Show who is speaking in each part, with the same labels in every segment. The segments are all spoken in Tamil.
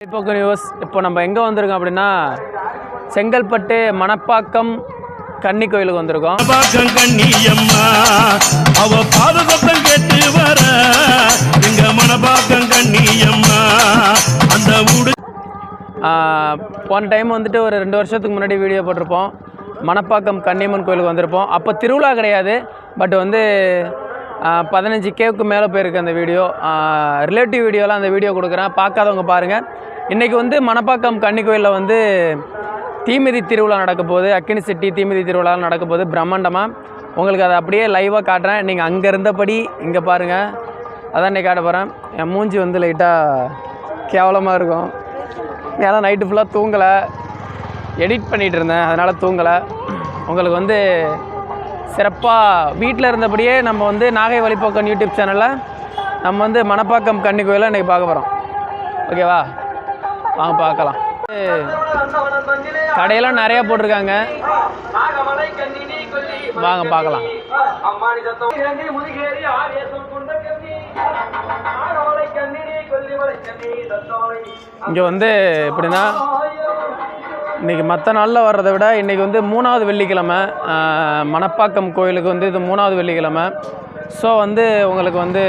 Speaker 1: இப்போ நியூஸ் இப்போ நம்ம எங்கே வந்திருக்கோம் அப்படின்னா செங்கல்பட்டு மணப்பாக்கம் கன்னி கோயிலுக்கு வந்திருக்கோம்.
Speaker 2: அவ பாத சத்தம் கேட்டு வர எங்க மனபாக்கம் கண்ணியம்மா அந்த
Speaker 1: ஆஹ், போன டைம் வந்துட்டு ஒரு ரெண்டு வருஷத்துக்கு முன்னாடி வீடியோ போட்டிருப்போம். மணப்பாக்கம் கன்னியம்மன் கோயிலுக்கு வந்திருப்போம். அப்போ திருவிழா கிடையாது. பட் வந்து பதினஞ்சு கேவுக்கு மேலே போயிருக்கு அந்த வீடியோ. ரிலேட்டிவ் வீடியோலாம் அந்த வீடியோ கொடுக்குறேன். பார்க்காதவங்க பாருங்கள் இன்றைக்கி வந்து மணப்பாக்கம் கன்னி கோயிலில் வந்து தீமிதி திருவிழா நடக்க போகுது. அக்கினி சிட்டி தீமிதி திருவிழா நடக்க போகுது பிரம்மாண்டமாக உங்களுக்கு அதை அப்படியே லைவாக காட்டுறேன். நீங்கள் அங்கே இருந்தபடி இங்கே பாருங்கள் அதான் இன்னைக்கு காட்ட போகிறேன் என் மூஞ்சி வந்து லைட்டாக கேவலமாக இருக்கும். ஏன்னா நைட்டு ஃபுல்லாக தூங்கலை. எடிட் பண்ணிகிட்டு இருந்தேன். அதனால் தூங்கலை. உங்களுக்கு வந்து சிறப்பாக வீட்டில் இருந்தபடியே நம்ம வந்து நாகை வழிப்போக்கன் யூடியூப் சேனலில் நம்ம வந்து மணப்பாக்கம் கன்னி கோயிலை இன்றைக்கி பார்க்க போகிறோம் ஓகேவா வாங்க பார்க்கலாம். கடையெல்லாம் நிறையா போட்டிருக்காங்க. வாங்க பார்க்கலாம். இங்கே வந்து எப்படின்னா இன்றைக்கி மற்ற நாளில் வர்றதை விட இன்றைக்கி வந்து மூணாவது வெள்ளிக்கிழமை மணப்பாக்கம் கோயிலுக்கு வந்து இது மூணாவது வெள்ளிக்கிழமை. ஸோ வந்து உங்களுக்கு வந்து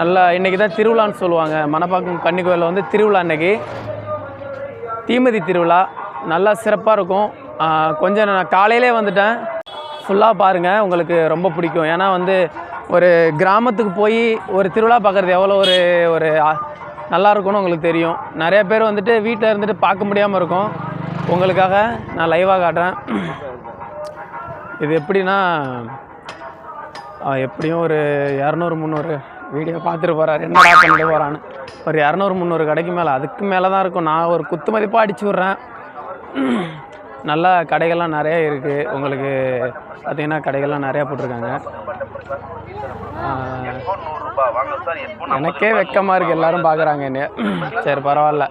Speaker 1: நல்லா இன்றைக்கி தான் திருவிழான்னு சொல்லுவாங்க. மணப்பாக்கம் கன்னி கோயிலில் வந்து திருவிழா இன்றைக்கி தீமதி திருவிழா. நல்லா சிறப்பாக இருக்கும். கொஞ்சம் நான் காலையிலே வந்துட்டேன். ஃபுல்லாக பாருங்கள் உங்களுக்கு ரொம்ப பிடிக்கும். ஏன்னா வந்து ஒரு கிராமத்துக்கு போய் ஒரு திருவிழா பார்க்குறது எவ்வளோ ஒரு ஒரு நல்லா இருக்கும்னு உங்களுக்கு தெரியும். நிறைய பேர் வந்துட்டு வீட்டில் இருந்துட்டு பார்க்க முடியாமல் இருக்கும். உங்களுக்காக நான் லைவாக காட்டுறேன். இது எப்படின்னா எப்படியும் ஒரு இரநூறு முந்நூறு வீடியோ பார்த்துட்டு போகிறார் என்னடா பண்ணிட்டு போகிறான்னு ஒரு இரநூறு முந்நூறு கடைக்கு மேலே அதுக்கு மேலே தான் இருக்கும். நான் ஒரு குத்து மதிப்பாக அடிச்சு விட்றேன். நல்ல கடைகள்லாம் நிறைய இருக்குது உங்களுக்கு பார்த்திங்கன்னா கடைகள்லாம் நிறையா போட்டிருக்காங்க. எனக்கே வெக்கமாக இருக்குது எல்லாரும் பார்க்குறாங்க என்னைய. சரி பரவாயில்ல.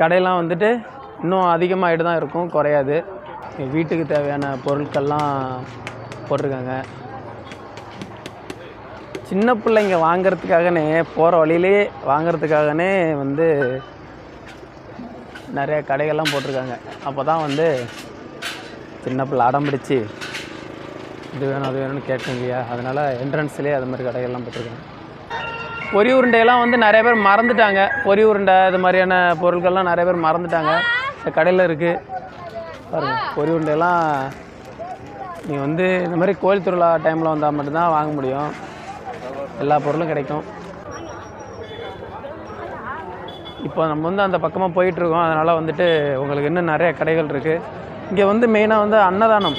Speaker 1: கடையெல்லாம் வந்துட்டு இன்னும் அதிகமாகிட்டு தான் இருக்கும் குறையாது. வீட்டுக்கு தேவையான பொருட்கள்லாம் போட்டிருக்காங்க. சின்ன பிள்ளைங்க வாங்குறதுக்காகனே போகிற வழியிலே வாங்குறதுக்காகனே வந்து நிறைய கடைகள்லாம் போட்டிருக்காங்க. அப்போ தான் வந்து சின்ன பிள்ளை அடம் பிடிச்சி இது வேணும் அது வேணும்னு கேட்கும் இல்லையா அதனால் என்ட்ரன்ஸ்லேயே அது மாதிரி கடைகள்லாம் போட்டிருக்காங்க. பொரி உருண்டையெல்லாம் வந்து நிறைய பேர் மறந்துட்டாங்க. பொரி உருண்டை இது மாதிரியான பொருட்கள்லாம் நிறைய பேர் மறந்துட்டாங்க. இந்த கடையில் இருக்குது பாருங்கள் பொரி உருண்டையெல்லாம் நீ வந்து இந்த மாதிரி கோயில் திருவிழா டைமில் வந்தால் மட்டும்தான் வாங்க முடியும். எல்லா பொருளும் கிடைக்கும். இப்போ நம்ம வந்து அந்த பக்கமாக போயிட்டுருக்கோம் அதனால் வந்துட்டு உங்களுக்கு இன்னும் நிறைய கடைகள் இருக்குது இங்கே வந்து மெயினாக வந்து அன்னதானம்.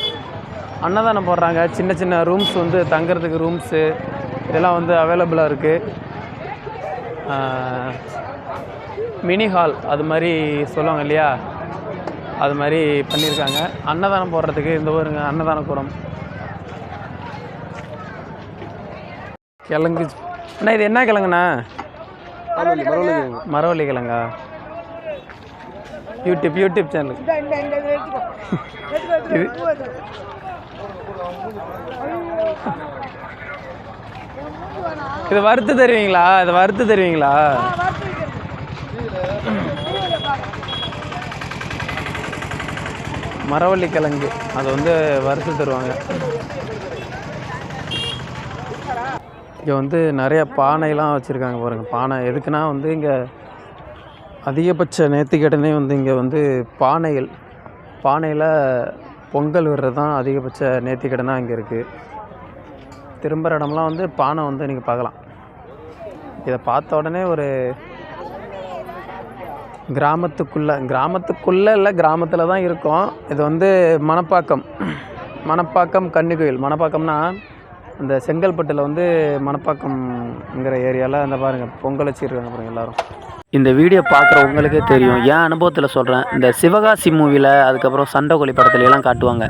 Speaker 1: அன்னதானம் போடுறாங்க. சின்ன சின்ன ரூம்ஸ் வந்து தங்குறதுக்கு ரூம்ஸு இதெல்லாம் வந்து அவைலபிளாக இருக்குது மினி ஹால் அது மாதிரி சொல்லுவாங்க இல்லையா? அது மாதிரி பண்ணியிருக்காங்க. அன்னதானம் போடுறதுக்கு இந்த ஊருங்க அன்னதான கூடம் கிழங்கு அண்ணா இது என்ன கிழங்குண்ணா? மரவள்ளி கிழங்கா. யூடியூப் யூடியூப் சேனல் இது இது வறுத்து தருவீங்களா? இது வறுத்து தருவீங்களா? மரவள்ளி கிழங்கு அது வந்து வறுத்து தருவாங்க. இங்கே வந்து நிறைய பானைலாம் வச்சுருக்காங்க பாருங்கள் பானை எதுக்குன்னா வந்து இங்கே அதிகபட்ச நேர்த்திக்கடனே வந்து இங்கே வந்து பானைகள். பானையில் பொங்கல் விடுறது தான் அதிகபட்ச நேர்த்திக்கடனாக இங்கே இருக்குது திரும்புகிற இடம்லாம் வந்து பானை வந்து நீங்கள் பார்க்கலாம். இதை பார்த்த உடனே ஒரு கிராமத்துக்குள்ளே கிராமத்துக்குள்ளே இல்லை கிராமத்தில் தான் இருக்கும். இது வந்து மணப்பாக்கம். மணப்பாக்கம் கன்னிக்கோயில் மணப்பாக்கம்னா இந்த செங்கல்பட்டில் வந்து மணப்பாக்கம்ங்கிற ஏரியாவில் அந்த பாருங்கள் பொங்கல் வச்சுருக்காங்க பாருங்கள் எல்லாரும். இந்த வீடியோ பார்க்குற உங்களுக்கே தெரியும். என் அனுபவத்தில் சொல்கிறேன் இந்த சிவகாசி மூவியில் அதுக்கப்புறம் சண்டைக்கோழி படத்துல எல்லாம் காட்டுவாங்க.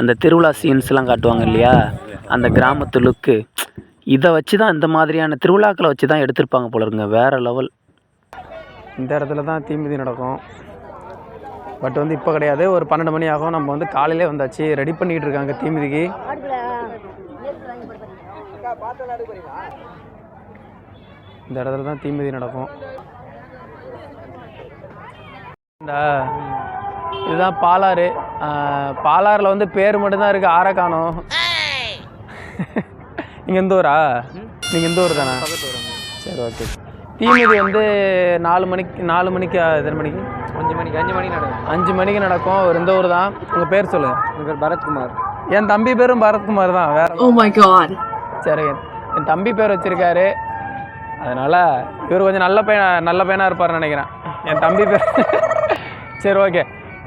Speaker 1: அந்த திருவிழா சீன்ஸ்லாம் காட்டுவாங்க இல்லையா? அந்த கிராமத்து லுக்கு இதை வச்சு தான் இந்த மாதிரியான திருவிழாக்களை வச்சு தான் எடுத்திருப்பாங்க போல இருங்க வேறு லெவல் இந்த இடத்துல தான் தீமிதி நடக்கும். பட் வந்து இப்போ கிடையாது. ஒரு பன்னெண்டு மணி ஆகும். நம்ம வந்து காலையிலே வந்தாச்சு. ரெடி பண்ணிக்கிட்டு இருக்காங்க தீமிதிக்கு இந்த இடத்துல தான் தீமிதி நடக்கும். இந்த இதுதான் பாலாறு. பாலாறில் வந்து பேர் மட்டும்தான் இருக்குது ஆற காணோம். நீங்கள் எந்த ஊரா? நீங்கள் எந்த ஊர் தானே? சரி ஓகே தீமிதி வந்து நாலு மணிக்கு நாலு மணிக்கு எத்தனை மணிக்கு?
Speaker 3: அஞ்சு மணிக்கு அஞ்சு மணிக்கு நடக்கும்.
Speaker 1: அஞ்சு மணிக்கு நடக்கும். ஒரு இந்த ஊர் தான்? உங்கள் பேர் சொல்லுங்கள்
Speaker 3: என் பேர் பரத்குமார்.
Speaker 1: என் தம்பி பேரும் பரத்குமார் தான். வேற
Speaker 4: Oh my god.
Speaker 1: சரி என் தம்பி பேர் வச்சிருக்காரு. அதனால் இவர் கொஞ்சம் நல்ல பையன் நல்ல பையனாக இருப்பார்னு நினைக்கிறேன். என் தம்பி பேர். சரி ஓகே.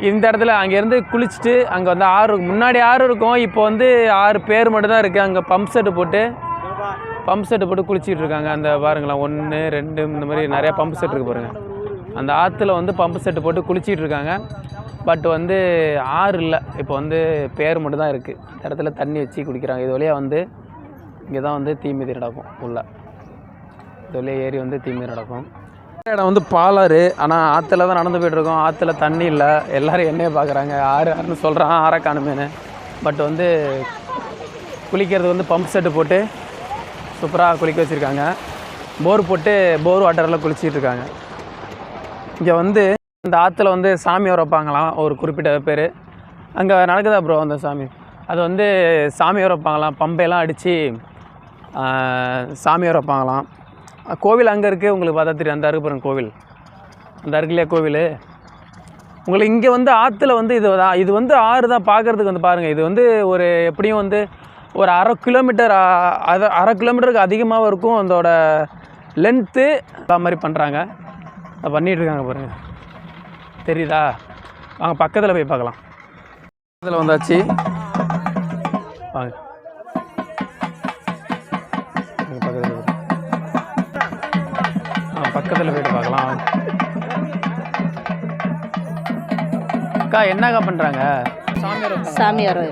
Speaker 1: இந்த இடத்துல அங்கேருந்து குளிச்சுட்டு அங்கே வந்து ஆறு முன்னாடி ஆறு இருக்கும். இப்போ வந்து ஆறு பேர் மட்டும்தான் இருக்குது அங்கே பம்ப் செட்டு போட்டு பம்ப் செட்டு போட்டு குளிச்சிட்டு இருக்காங்க. அந்த பாருங்களேன். ஒன்று ரெண்டு இந்த மாதிரி நிறையா பம்ப் செட் இருக்கு பாருங்கள் அந்த ஆற்றுல வந்து பம்ப் செட்டு போட்டு குளிச்சிட்டு இருக்காங்க. பட் வந்து ஆறு இல்லை. இப்போ வந்து பேர் மட்டும் தான் இருக்குது இந்த இடத்துல தண்ணி வச்சு குடிக்கிறாங்க. இது வழியாக வந்து இங்கே தான் வந்து தீமிதி நடக்கும் உள்ளே. இது ஏறி வந்து தீமிதி நடக்கும். இடம் வந்து பாலாறு ஆனால் ஆற்றுல தான் நடந்து போய்ட்டுருக்கோம். ஆற்றுல தண்ணி இல்லை. எல்லோரும் என்னையே பார்க்குறாங்க ஆறு ஆறுன்னு சொல்கிறான் ஆற காணுமேனு பட் வந்து குளிக்கிறது வந்து பம்ப் செட்டு போட்டு சூப்பராக குளிக்க வச்சுருக்காங்க. போர் போட்டு போர் வாட்டரில் குளிச்சிட்டு இருக்காங்க. இங்கே வந்து இந்த ஆற்றுல வந்து சாமி வர வைப்பாங்களாம் ஒரு குறிப்பிட்ட பேர். அங்கே நடக்குதா ப்ரோ அந்த சாமி? அது வந்து சாமி வர வைப்பாங்களாம் பம்பையெல்லாம் அடித்து சாமியார் வைப்பாங்களாம். கோவில் அங்கே இருக்குது உங்களுக்கு பார்த்தா தெரியும். அந்த இருக்கு கோவில். அந்த அருகிலே கோவில். உங்களுக்கு இங்கே வந்து ஆற்றுல வந்து இது தான் இது வந்து ஆறு தான் பார்க்குறதுக்கு வந்து பாருங்கள் இது வந்து ஒரு எப்படியும் வந்து ஒரு அரை கிலோமீட்டர் அது அரை கிலோமீட்டருக்கு அதிகமாக இருக்கும். அதோட லென்த்து அது மாதிரி பண்ணுறாங்க பண்ணிகிட்ருக்காங்க பாருங்கள் தெரியுதா? வாங்க பக்கத்தில் போய் பார்க்கலாம். பக்கத்தில் வந்தாச்சு. வாங்க. வாங்க, பக்கத்தில். ஆ பக்கத்தில் போயிட்டு பார்க்கலாம். அக்கா என்னக்கா பண்ணுறாங்க சாமியார்
Speaker 4: சாமியார்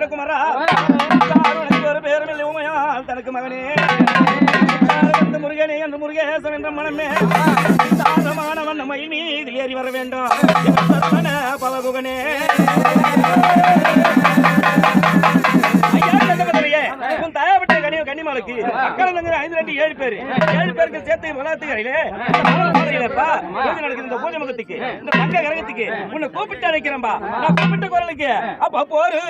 Speaker 5: நின்ற குமரா ஒரு பேருமில்லை உமையால் தனக்கு மகனே. முருகனே என்று முருகேசன் என்ற மனமே. தாரமானவன் நம்ம மீதில் ஏறி வர வேண்டும். பவகுகனே அக்கறை தங்கிற ஐந்து ரெண்டு ஏழு பேரு ஏழு பேருக்கு சேர்த்து வளர்த்துக்கிறீங்களே பூஜை நடக்குது இந்த பூஜை முகத்துக்கு இந்த பங்க கிரகத்துக்கு உன்னை கூப்பிட்டு அழைக்கிறேன்பா நான் கூப்பிட்ட குரலுக்கு அப்ப போரு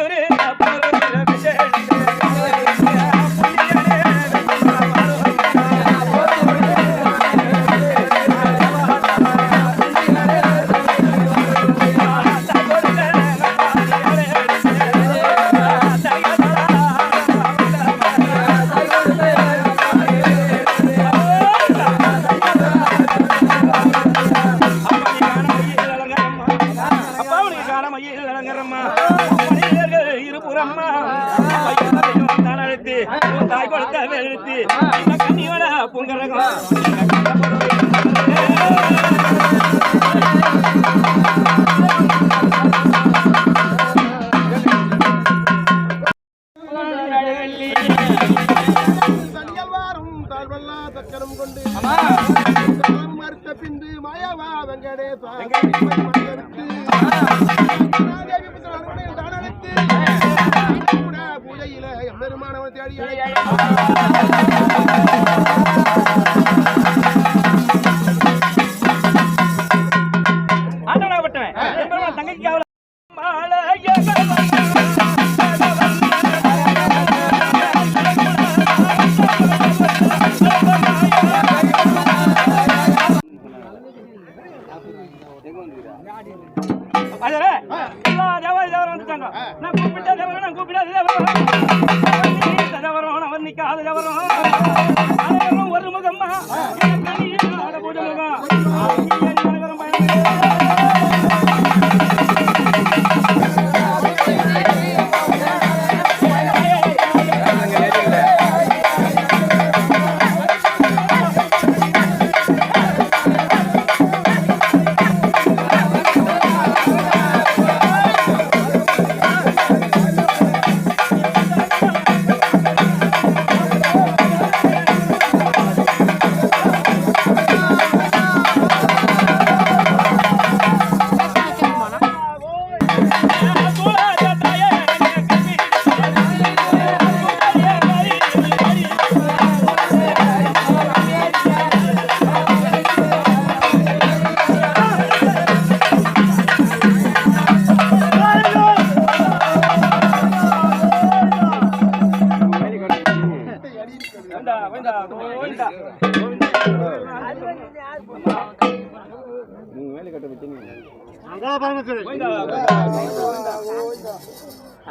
Speaker 5: வந்துட்டாங்க. நான் கூப்பிட்டா தேவரம் நான் கூப்பிடாத தேவரம். தேவரம் வர்ணிக்காத தேவரம். ஒரு முகம்மா.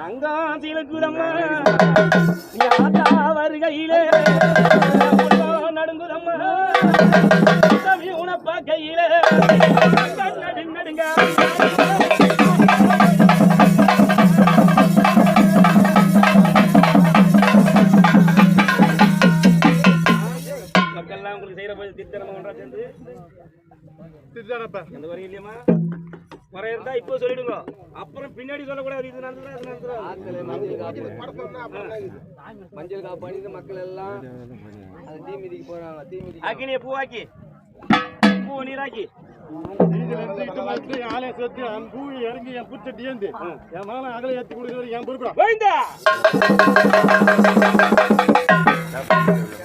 Speaker 5: அங்காம் சிலக்குதம்மா நீ ஆத்தா வருகையிலே உள்ளம் நடுங்குதம்மா. தமிழ் உனப்பா கையிலே நடுங்க. எந்த வரையும் இல்லையம்மா. குறை இருந்தா இப்போ சொல்லிடுங்க. அப்புறம் பின்னாடி சொல்லக்கூடாது. இது நடந்ததா அது நடந்ததா?
Speaker 3: மஞ்சள் காப்பு. அணிந்து மக்கள் எல்லாம் அது தீ மிதிக்கு போறாங்க தீ மிதி
Speaker 5: அக்கினிய பூவாக்கி. பூ நீராக்கி. கோவிந்தா இப்ப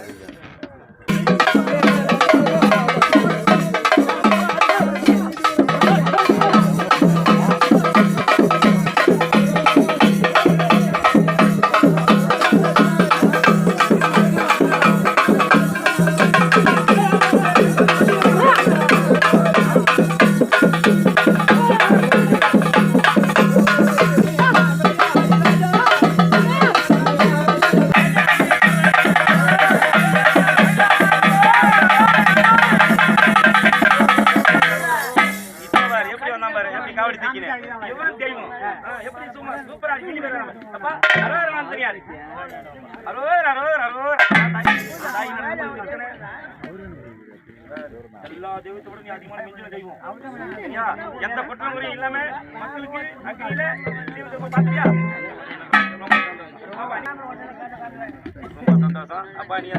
Speaker 5: சந்தோஷம். அப்பா, நீ.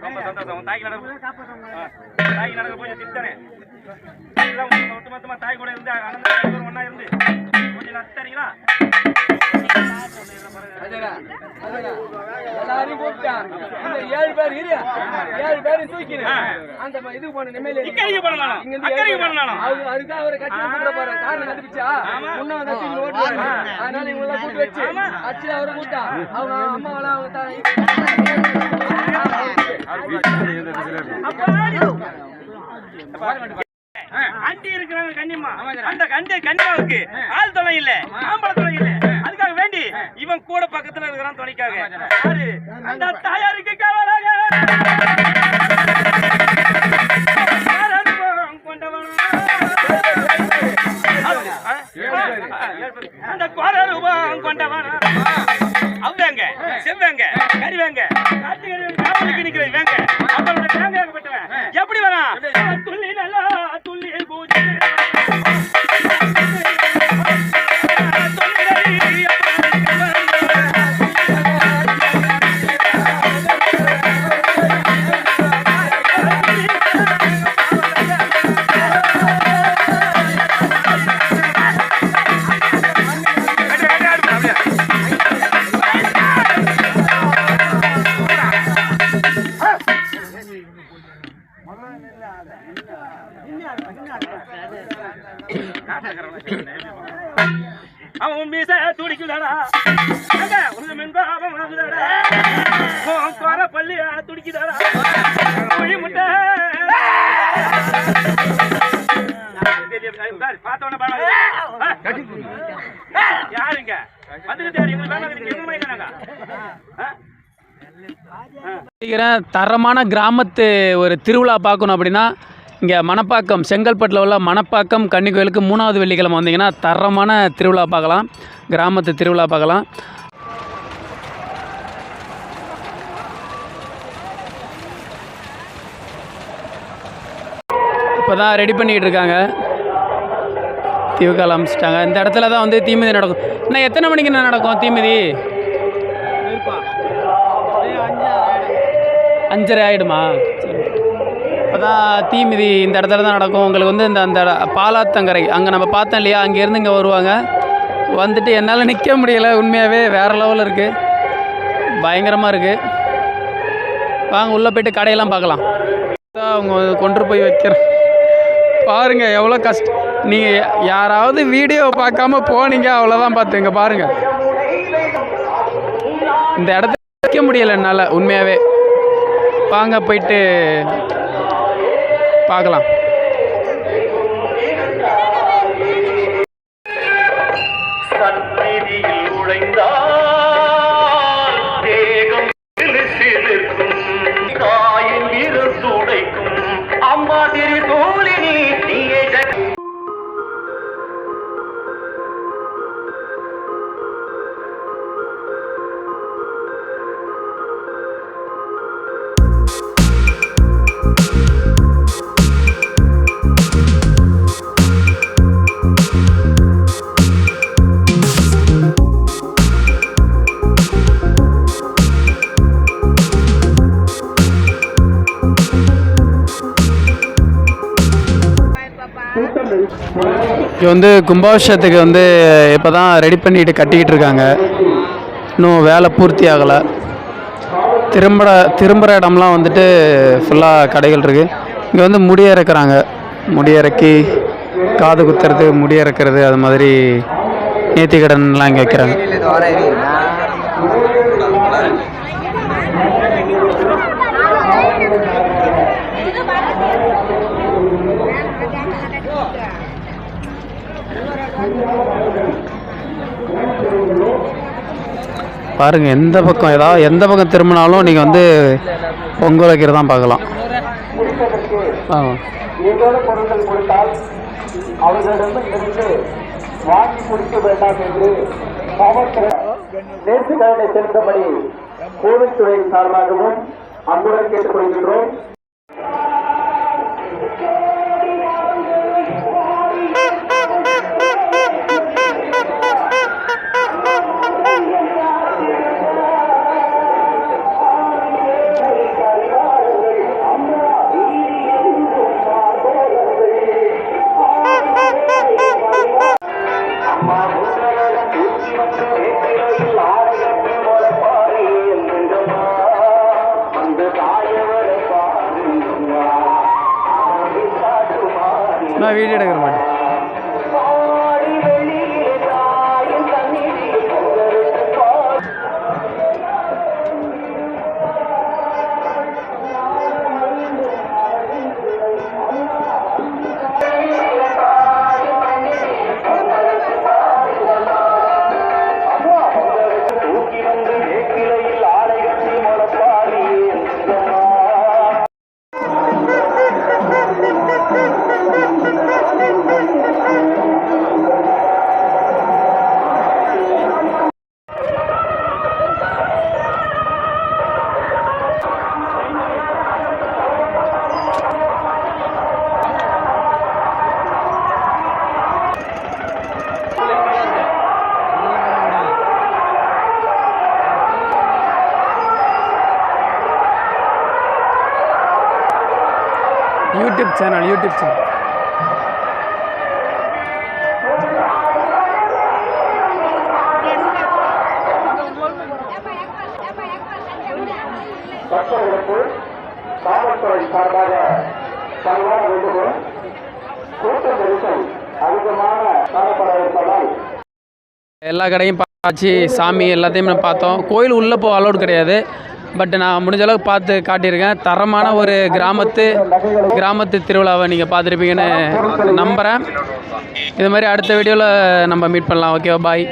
Speaker 5: ரொம்ப சந்தோஷம். தாய்க்கு நடக்கும் தாய்க்கு நடக்க போய் திட்டனே எல்லாம் ஒட்டு- ஒட்டுமொத்தமா தாய் கூட இருந்து அண்ணன் ஒன்னா இருந்து கொஞ்சம்
Speaker 3: அடடா. எல்லாரையும் கூப்பிட்டான் இந்த ஏழு பேர் இரு ஏழு பேரும் தூக்கினு அந்த ம- போன நிம்மதியில இங்க அவங்க அதுக்காக அவரை கட்டி கூப்பிட போற காரணம் கண்டுபிடிச்சா முன்ன தூக்கி ஓட்டுவாங்க அதனால இவங்க எல்லாம் கூட்டு வச்சு அச்சு அவரை கூட்டா அவங்க அம்மாவெல்லாம் அவங்க
Speaker 5: ஆண்டி இருக்கிறாங்க கன்னிமா அந்த கண்டி இருக்கு ஆள் துணை இல்ல ஆம்பளை துணை இல்ல இவன் கூட பக்கத்துல இருக்கிறான் துணைக்காக. யாரு? அந்த தாயாருக்கு கவலாக. அந்த கோரூபம் கொண்டவன். அவ்வங்க செவ்வங்க. கறிவங்க
Speaker 1: தரமான கிராமத்து ஒரு திருவிழா பார்க்கணும் அப்படின்னா இங்கே மணப்பாக்கம் செங்கல்பட்டில் உள்ள மணப்பாக்கம் கன்னி கோயிலுக்கு மூணாவது வெள்ளிக்கிழமை வந்தீங்கன்னா தரமான திருவிழா பார்க்கலாம். கிராமத்து திருவிழா பார்க்கலாம். இப்போ தான் ரெடி பண்ணிக்கிட்டு இருக்காங்க. தீவுக்கால் அமைச்சிட்டாங்க இந்த இடத்துல தான் வந்து தீமிதி நடக்கும். இன்னும் எத்தனை மணிக்கு என்ன நடக்கும் தீமிதி? அஞ்சரை ஆகிடுமா சரி. இப்போ தான் தீமிதி இந்த இடத்துல தான் நடக்கும். உங்களுக்கு வந்து இந்த அந்த பாலாத்தங்கரை அங்கே நம்ம பார்த்தோம் இல்லையா? அங்கேருந்து இங்கே வருவாங்க. வந்துட்டு என்னால் நிற்க முடியல. உண்மையாகவே வேறு லெவலில் இருக்குது பயங்கரமாக இருக்குது வாங்க உள்ளே போயிட்டு கடையெல்லாம் பார்க்கலாம். அவங்க கொண்டு போய் வைக்கிறேன் பாருங்கள் எவ்வளோ கஷ்டம். நீங்கள் யாராவது வீடியோ பார்க்காம போனீங்க அவ்வளோதான் பார்த்துங்க பாருங்கள் இந்த இடத்த வைக்க முடியல என்னால் உண்மையாகவே வாங்க போயிட்டு பார்க்கலாம். இங்கே வந்து கும்பாபிஷேகத்துக்கு வந்து இப்போ தான் ரெடி பண்ணிட்டு கட்டிக்கிட்டு இருக்காங்க. இன்னும் வேலை பூர்த்தி ஆகலை. திரும்புகிற திரும்புகிற இடம்லாம் வந்துட்டு ஃபுல்லாக கடைகள் இருக்குது இங்கே வந்து முடி இறக்குறாங்க முடி இறக்கி காது குத்துறது முடி இறக்குறது அது மாதிரி நேர்த்திக்கடன்லாம் இங்கே வைக்கிறாங்க. பாருங்கள் எந்த பக்கம் ஏதாவது எந்த பக்கம் திரும்பினாலும் நீங்கள் வந்து பொங்கல் வைக்கிறது தான் பார்க்கலாம் ஆ
Speaker 4: பொருட்கள் கொடுத்தால் அவர்களிடமிருந்து வாங்கி குடிக்க வேண்டாம் என்று நேர்த்திக்கடனை செலுத்தபடி கோவில்துறை சார்பாகவும் அன்புடன் கேட்டுக்கொள்கின்றோம்.
Speaker 1: யூடியூப் சேனல் யூடியூப் சேனல்
Speaker 4: பக்தர்களுக்கு காவல்துறை சார்பாக வேண்டுகோள் கூட்ட நெரிசல் காணப்பட இருப்பதால்
Speaker 1: எல்லா கடையும் பார்த்தாச்சு சாமி எல்லாத்தையும் பார்த்தோம். கோயில் உள்ளே போக அலோடு கிடையாது. பட் நான் முடிஞ்ச அளவுக்கு பார்த்து காட்டியிருக்கேன். தரமான ஒரு கிராமத்து கிராமத்து திருவிழாவை நீங்கள் பார்த்துருப்பீங்கன்னு நம்புகிறேன் இது மாதிரி அடுத்த வீடியோவில் நம்ம மீட் பண்ணலாம். ஓகேவா பாய்